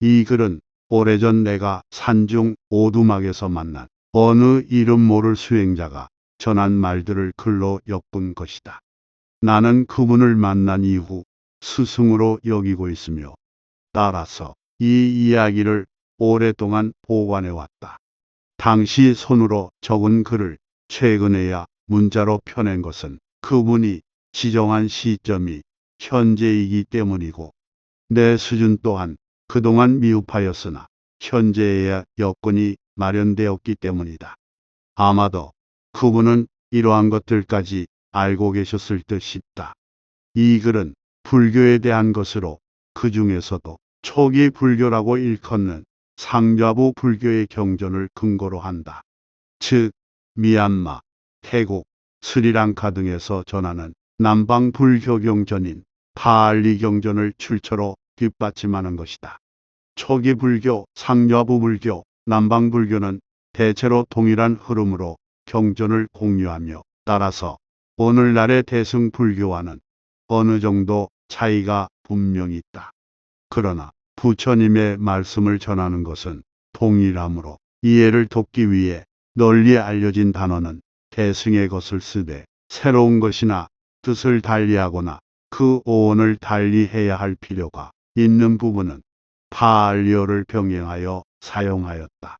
이 글은 오래전 내가 산중 오두막에서 만난 어느 이름 모를 수행자가 전한 말들을 글로 엿본 것이다. 나는 그분을 만난 이후 스승으로 여기고 있으며 따라서 이 이야기를 오랫동안 보관해 왔다. 당시 손으로 적은 글을 최근에야 문자로 펴낸 것은 그분이 지정한 시점이 현재이기 때문이고 내 수준 또한 그동안 미흡하였으나 현재에야 여건이 마련되었기 때문이다. 아마도 그분은 이러한 것들까지 알고 계셨을 듯 싶다. 이 글은 불교에 대한 것으로 그 중에서도 초기 불교라고 일컫는 상좌부 불교의 경전을 근거로 한다. 즉, 미얀마, 태국, 스리랑카 등에서 전하는 남방 불교 경전인 파알리 경전을 출처로 뒷받침하는 것이다. 초기 불교, 상좌부 불교, 남방 불교는 대체로 동일한 흐름으로 경전을 공유하며 따라서 오늘날의 대승 불교와는 어느 정도 차이가 분명히 있다. 그러나 부처님의 말씀을 전하는 것은 동일하므로 이해를 돕기 위해 널리 알려진 단어는 대승의 것을 쓰되 새로운 것이나 뜻을 달리하거나 그 오원을 달리해야 할 필요가 있는 부분은 파알리어를 병행하여 사용하였다.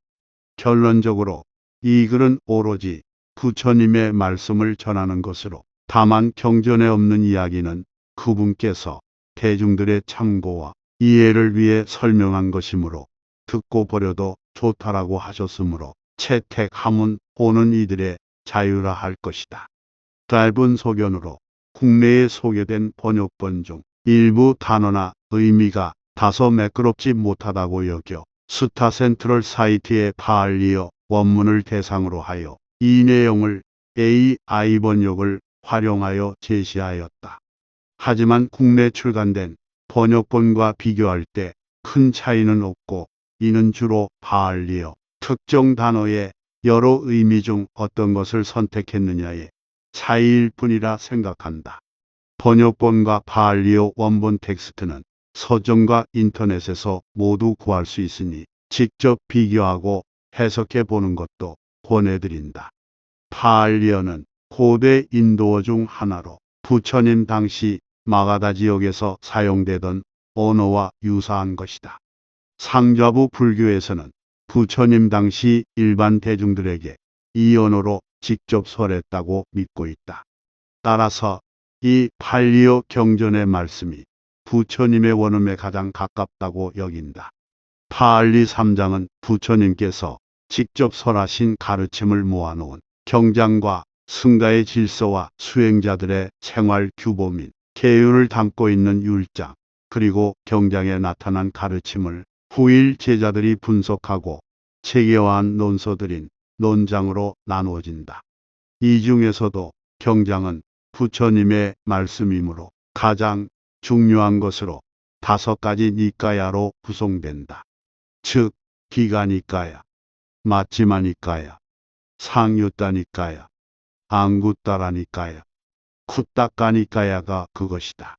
결론적으로 이 글은 오로지 부처님의 말씀을 전하는 것으로 다만 경전에 없는 이야기는 그분께서 대중들의 참고와 이해를 위해 설명한 것이므로 듣고 버려도 좋다라고 하셨으므로 채택하면 오는 이들의 자유라 할 것이다. 짧은 소견으로 국내에 소개된 번역본 중 일부 단어나 의미가 다소 매끄럽지 못하다고 여겨 스타 센트럴 사이트의 파알리어 원문을 대상으로 하여 이 내용을 AI 번역을 활용하여 제시하였다. 하지만 국내 출간된 번역본과 비교할 때 큰 차이는 없고 이는 주로 파알리어 특정 단어의 여러 의미 중 어떤 것을 선택했느냐의 차이일 뿐이라 생각한다. 번역본과 파알리어 원본 텍스트는 서점과 인터넷에서 모두 구할 수 있으니 직접 비교하고 해석해 보는 것도 권해드린다. 파알리어는 고대 인도어 중 하나로 부처님 당시 마가다 지역에서 사용되던 언어와 유사한 것이다. 상좌부 불교에서는 부처님 당시 일반 대중들에게 이 언어로 직접 설했다고 믿고 있다. 따라서 이 팔리오 경전의 말씀이 부처님의 원음에 가장 가깝다고 여긴다. 파알리 3장은 부처님께서 직접 설하신 가르침을 모아놓은 경장과 승가의 질서와 수행자들의 생활 규범 및 계율을 담고 있는 율장, 그리고 경장에 나타난 가르침을 후일 제자들이 분석하고 체계화한 논서들인 논장으로 나누어진다. 이 중에서도 경장은 부처님의 말씀이므로 가장 중요한 것으로 다섯 가지 니까야로 구성된다. 즉, 기가니까야, 마치마니까야, 상유따니까야, 앙구따라니까야, 쿠따까니까야가 그것이다.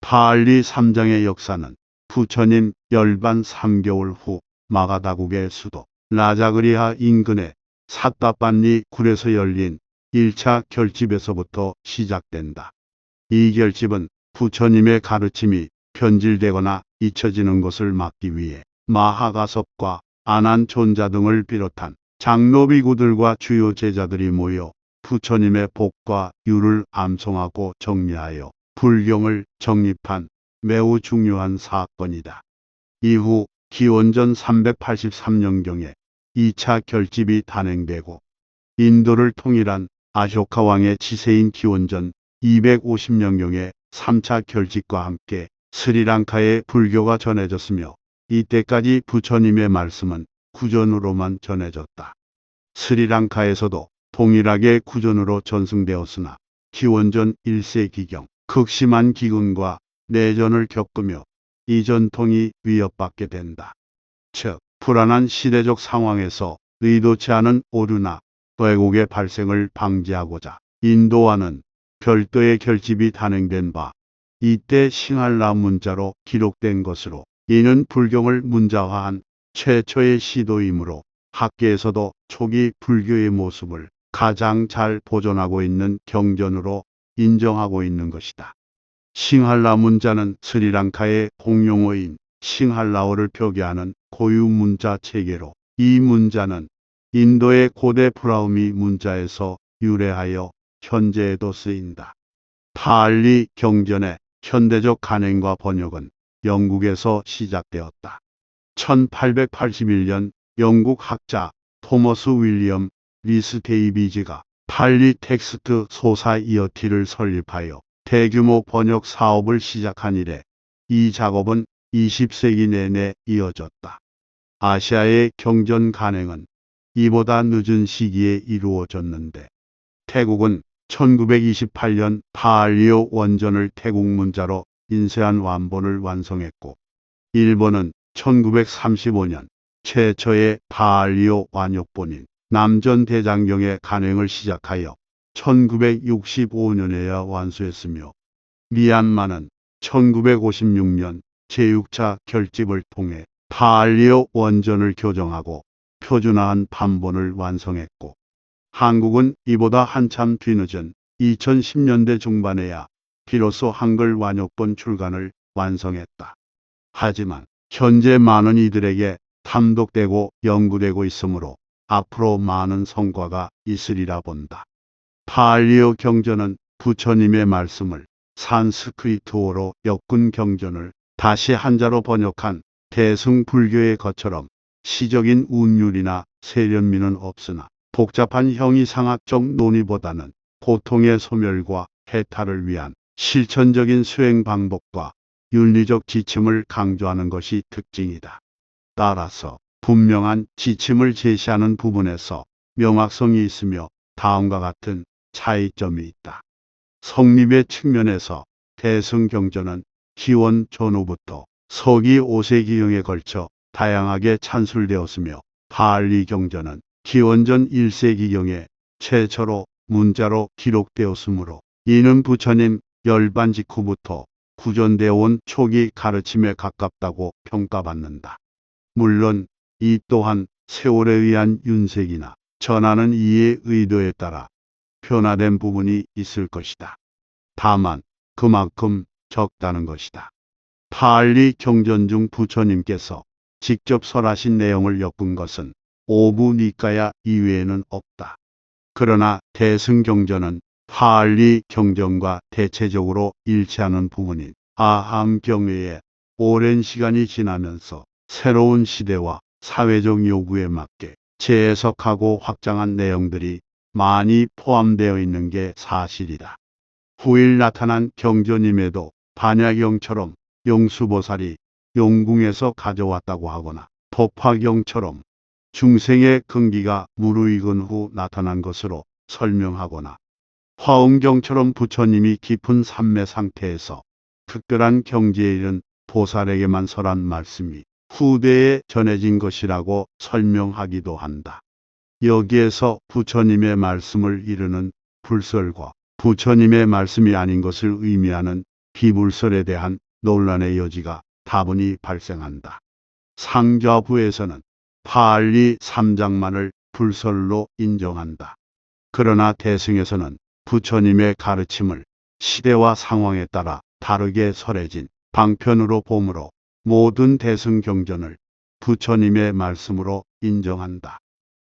파알리 3장의 역사는 부처님 열반 3개월 후 마가다국의 수도 라자그리아 인근의 사따빤리 굴에서 열린 1차 결집에서부터 시작된다. 이 결집은 부처님의 가르침이 변질되거나 잊혀지는 것을 막기 위해 마하가섭과 아난존자 등을 비롯한 장로비구들과 주요 제자들이 모여 부처님의 복과 유를 암송하고 정리하여 불경을 정립한 매우 중요한 사건이다. 이후 기원전 383년경에 2차 결집이 단행되고 인도를 통일한 아쇼카 왕의 지세인 기원전 250년경에 3차 결집과 함께 스리랑카에 불교가 전해졌으며 이때까지 부처님의 말씀은 구전으로만 전해졌다. 스리랑카에서도 동일하게 구전으로 전승되었으나 기원전 1세기경 극심한 기근과 내전을 겪으며 이 전통이 위협받게 된다. 즉, 불안한 시대적 상황에서 의도치 않은 오류나 왜곡의 발생을 방지하고자 인도와는 별도의 결집이 단행된 바 이때 싱할라 문자로 기록된 것으로 이는 불경을 문자화한 최초의 시도이므로 학계에서도 초기 불교의 모습을 가장 잘 보존하고 있는 경전으로 인정하고 있는 것이다. 싱할라 문자는 스리랑카의 공용어인 싱할라어를 표기하는 고유 문자 체계로 이 문자는 인도의 고대 브라우미 문자에서 유래하여 현재에도 쓰인다. 파알리 경전의 현대적 간행과 번역은 영국에서 시작되었다. 1881년 영국 학자 토머스 윌리엄 리스 데이비지가 팔리 텍스트 소사 이어티를 설립하여 대규모 번역 사업을 시작한 이래 이 작업은 20세기 내내 이어졌다. 아시아의 경전 간행은 이보다 늦은 시기에 이루어졌는데 태국은 1928년 파알리오 원전을 태국 문자로 인쇄한 완본을 완성했고 일본은 1935년 최초의 파알리오 완역본인 남전 대장경의 간행을 시작하여 1965년에야 완수했으며 미얀마는 1956년 제6차 결집을 통해 파알리오 원전을 교정하고 표준화한 판본을 완성했고 한국은 이보다 한참 뒤늦은 2010년대 중반에야 비로소 한글 완역본 출간을 완성했다. 하지만 현재 많은 이들에게 탐독되고 연구되고 있으므로 앞으로 많은 성과가 있으리라 본다. 파알리오 경전은 부처님의 말씀을 산스크리트어로 엮은 경전을 다시 한자로 번역한 대승 불교의 것처럼 시적인 운율이나 세련미는 없으나 복잡한 형이상학적 논의보다는 고통의 소멸과 해탈을 위한 실천적인 수행 방법과 윤리적 지침을 강조하는 것이 특징이다. 따라서 분명한 지침을 제시하는 부분에서 명확성이 있으며 다음과 같은 차이점이 있다. 성립의 측면에서 대승경전은 기원 전후부터 서기 5세기경에 걸쳐 다양하게 찬술되었으며 파알리 경전은 기원전 1세기경에 최초로 문자로 기록되었으므로 이는 부처님 열반 직후부터 구전되어 온 초기 가르침에 가깝다고 평가받는다. 물론 이 또한 세월에 의한 윤색이나 전하는 이의 의도에 따라 변화된 부분이 있을 것이다. 다만 그만큼 적다는 것이다. 파알리 경전 중 부처님께서 직접 설하신 내용을 엮은 것은 오부 니까야 이외에는 없다. 그러나 대승경전은 파알리 경전과 대체적으로 일치하는 부분인 아함경 외에 오랜 시간이 지나면서 새로운 시대와 사회적 요구에 맞게 재해석하고 확장한 내용들이 많이 포함되어 있는 게 사실이다. 후일 나타난 경전임에도 반야경처럼 용수보살이 용궁에서 가져왔다고 하거나 법화경처럼 중생의 근기가 무르익은 후 나타난 것으로 설명하거나 화엄경처럼 부처님이 깊은 삼매 상태에서 특별한 경지에 이른 보살에게만 설한 말씀이 후대에 전해진 것이라고 설명하기도 한다. 여기에서 부처님의 말씀을 이르는 불설과 부처님의 말씀이 아닌 것을 의미하는 비불설에 대한 논란의 여지가 다분히 발생한다. 상좌부에서는 파알리 3장만을 불설로 인정한다. 그러나 대승에서는 부처님의 가르침을 시대와 상황에 따라 다르게 설해진 방편으로 보므로 모든 대승 경전을 부처님의 말씀으로 인정한다.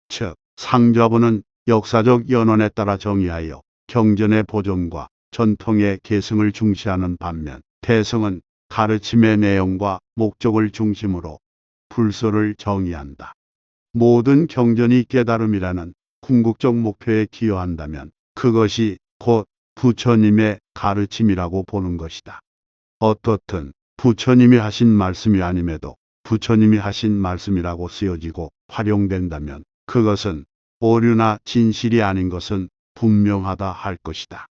즉, 상좌부는 역사적 연원에 따라 정의하여 경전의 보존과 전통의 계승을 중시하는 반면 대승은 가르침의 내용과 목적을 중심으로 불소를 정의한다. 모든 경전이 깨달음이라는 궁극적 목표에 기여한다면 그것이 곧 부처님의 가르침이라고 보는 것이다. 어떻든 부처님이 하신 말씀이 아님에도 부처님이 하신 말씀이라고 쓰여지고 활용된다면 그것은 오류나 진실이 아닌 것은 분명하다 할 것이다.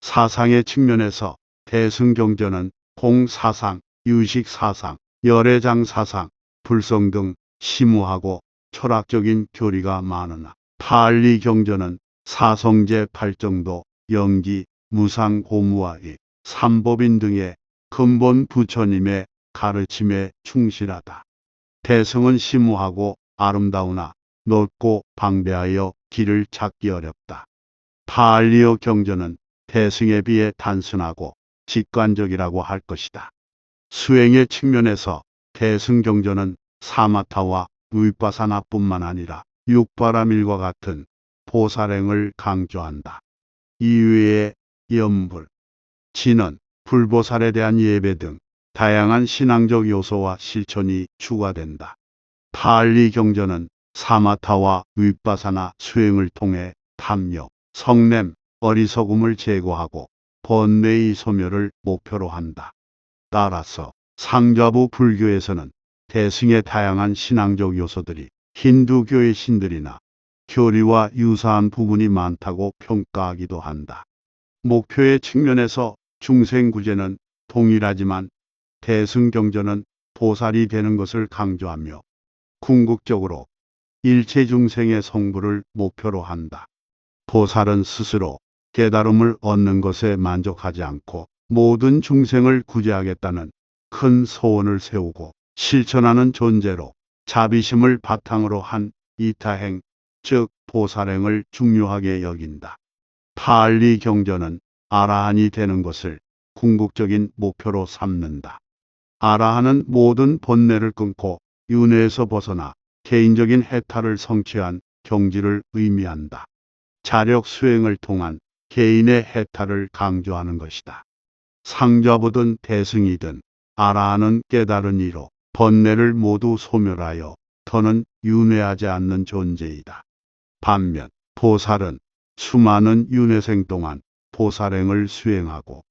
사상의 측면에서 대승경전은 공사상, 유식사상, 열애장사상, 불성 등 심오하고 철학적인 교리가 많으나 파알리 경전은 사성제 팔정도, 영기, 무상 고무와의 삼법인 등의 근본 부처님의 가르침에 충실하다. 대승은 심오하고 아름다우나 넓고 방대하여 길을 찾기 어렵다. 파알리오 경전은 대승에 비해 단순하고 직관적이라고 할 것이다. 수행의 측면에서 대승 경전은 사마타와 위파사나뿐만 아니라 육바라밀과 같은 보살행을 강조한다. 이외에 염불, 진언, 불보살에 대한 예배 등 다양한 신앙적 요소와 실천이 추가된다. 파알리 경전은 사마타와 윗바사나 수행을 통해 탐욕, 성냄, 어리석음을 제거하고 번뇌의 소멸을 목표로 한다. 따라서 상좌부 불교에서는 대승의 다양한 신앙적 요소들이 힌두교의 신들이나 교리와 유사한 부분이 많다고 평가하기도 한다. 목표의 측면에서 중생구제는 동일하지만 대승경전은 보살이 되는 것을 강조하며 궁극적으로 일체 중생의 성부를 목표로 한다. 보살은 스스로 깨달음을 얻는 것에 만족하지 않고 모든 중생을 구제하겠다는 큰 소원을 세우고 실천하는 존재로 자비심을 바탕으로 한 이타행, 즉 보살행을 중요하게 여긴다. 파알리 경전은 아라한이 되는 것을 궁극적인 목표로 삼는다. 아라한은 모든 번뇌를 끊고 윤회에서 벗어나 개인적인 해탈을 성취한 경지를 의미한다. 자력 수행을 통한 개인의 해탈을 강조하는 것이다. 상좌부든 대승이든 아라한은 깨달은 이로 번뇌를 모두 소멸하여 더는 윤회하지 않는 존재이다. 반면 보살은 수많은 윤회생 동안 보살행을 수행하고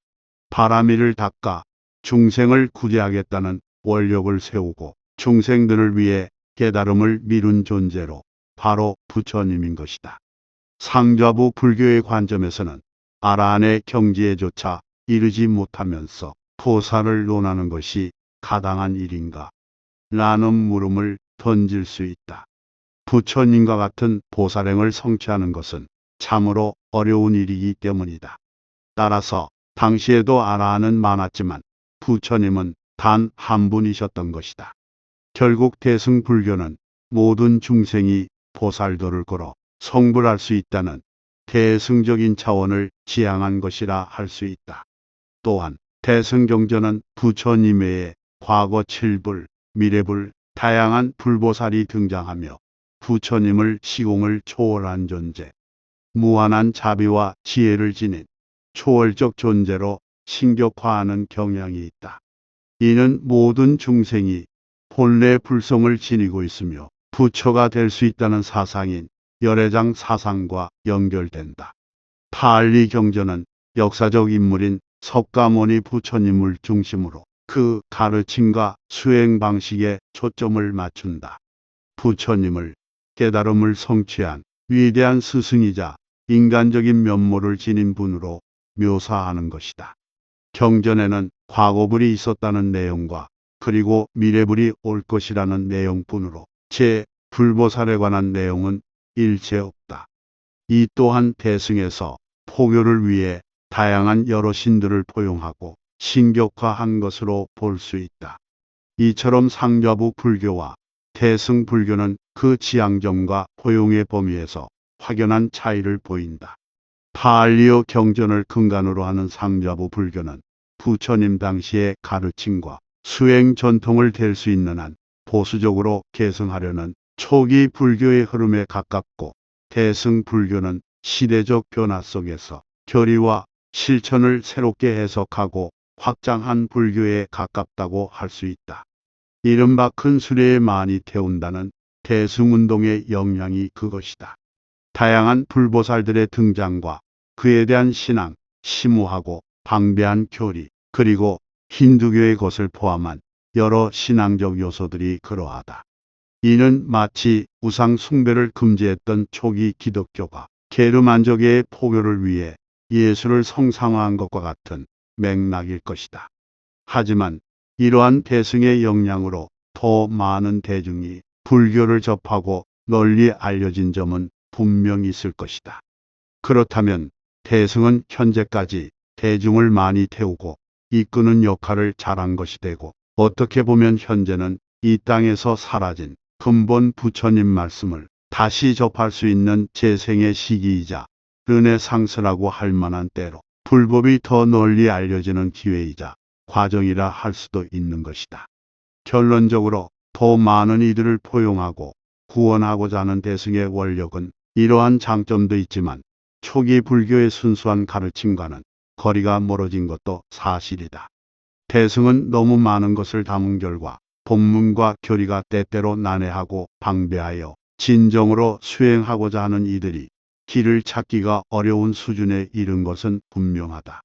바라미를 닦아 중생을 구제하겠다는 원력을 세우고 중생들을 위해 깨달음을 미룬 존재로 바로 부처님인 것이다. 상좌부 불교의 관점에서는 아라한의 경지에조차 이르지 못하면서 보살을 논하는 것이 가당한 일인가? 라는 물음을 던질 수 있다. 부처님과 같은 보살행을 성취하는 것은 참으로 어려운 일이기 때문이다. 따라서 당시에도 아라한은 많았지만 부처님은 단 한 분이셨던 것이다. 결국 대승 불교는 모든 중생이 보살도를 걸어 성불할 수 있다는 대승적인 차원을 지향한 것이라 할 수 있다. 또한 대승경전은 부처님 외에 과거 칠불, 미래불, 다양한 불보살이 등장하며 부처님을 시공을 초월한 존재, 무한한 자비와 지혜를 지닌 초월적 존재로 신격화하는 경향이 있다. 이는 모든 중생이 본래 불성을 지니고 있으며 부처가 될 수 있다는 사상인 열애장 사상과 연결된다. 파알리 경전은 역사적 인물인 석가모니 부처님을 중심으로 그 가르침과 수행 방식에 초점을 맞춘다. 부처님을 깨달음을 성취한 위대한 스승이자 인간적인 면모를 지닌 분으로 묘사하는 것이다. 경전에는 과거불이 있었다는 내용과 그리고 미래불이 올 것이라는 내용뿐으로 제 불보살에 관한 내용은 일체 없다. 이 또한 대승에서 포교를 위해 다양한 여러 신들을 포용하고 신격화한 것으로 볼 수 있다. 이처럼 상좌부 불교와 대승 불교는 그 지향점과 포용의 범위에서 확연한 차이를 보인다. 파알리오 경전을 근간으로 하는 상좌부 불교는 부처님 당시의 가르침과 수행 전통을 댈 수 있는 한 보수적으로 계승하려는 초기 불교의 흐름에 가깝고 대승 불교는 시대적 변화 속에서 교리와 실천을 새롭게 해석하고 확장한 불교에 가깝다고 할 수 있다. 이른바 큰 수레에 많이 태운다는 대승운동의 영향이 그것이다. 다양한 불보살들의 등장과 그에 대한 신앙, 심오하고 방대한 교리, 그리고 힌두교의 것을 포함한 여러 신앙적 요소들이 그러하다. 이는 마치 우상 숭배를 금지했던 초기 기독교가 게르만족의 포교를 위해 예수를 성상화한 것과 같은 맥락일 것이다. 하지만 이러한 대승의 영향으로 더 많은 대중이 불교를 접하고 널리 알려진 점은 분명히 있을 것이다. 그렇다면 대승은 현재까지 대중을 많이 태우고 이끄는 역할을 잘한 것이 되고 어떻게 보면 현재는 이 땅에서 사라진 근본 부처님 말씀을 다시 접할 수 있는 재생의 시기이자 르네상스라고 할 만한 때로 불법이 더 널리 알려지는 기회이자 과정이라 할 수도 있는 것이다. 결론적으로 더 많은 이들을 포용하고 구원하고자 하는 대승의 원력은 이러한 장점도 있지만 초기 불교의 순수한 가르침과는 거리가 멀어진 것도 사실이다. 대승은 너무 많은 것을 담은 결과 본문과 교리가 때때로 난해하고 방배하여 진정으로 수행하고자 하는 이들이 길을 찾기가 어려운 수준에 이른 것은 분명하다.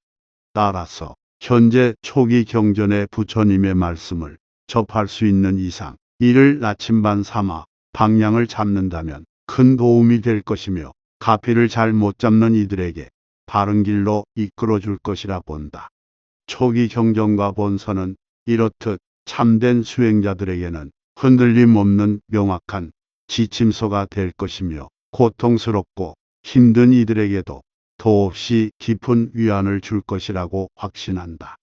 따라서 현재 초기 경전의 부처님의 말씀을 접할 수 있는 이상 이를 나침반 삼아 방향을 잡는다면 큰 도움이 될 것이며 가피를 잘 못 잡는 이들에게 바른 길로 이끌어 줄 것이라 본다. 초기 경전과 본서는 이렇듯 참된 수행자들에게는 흔들림 없는 명확한 지침서가 될 것이며 고통스럽고 힘든 이들에게도 더없이 깊은 위안을 줄 것이라고 확신한다.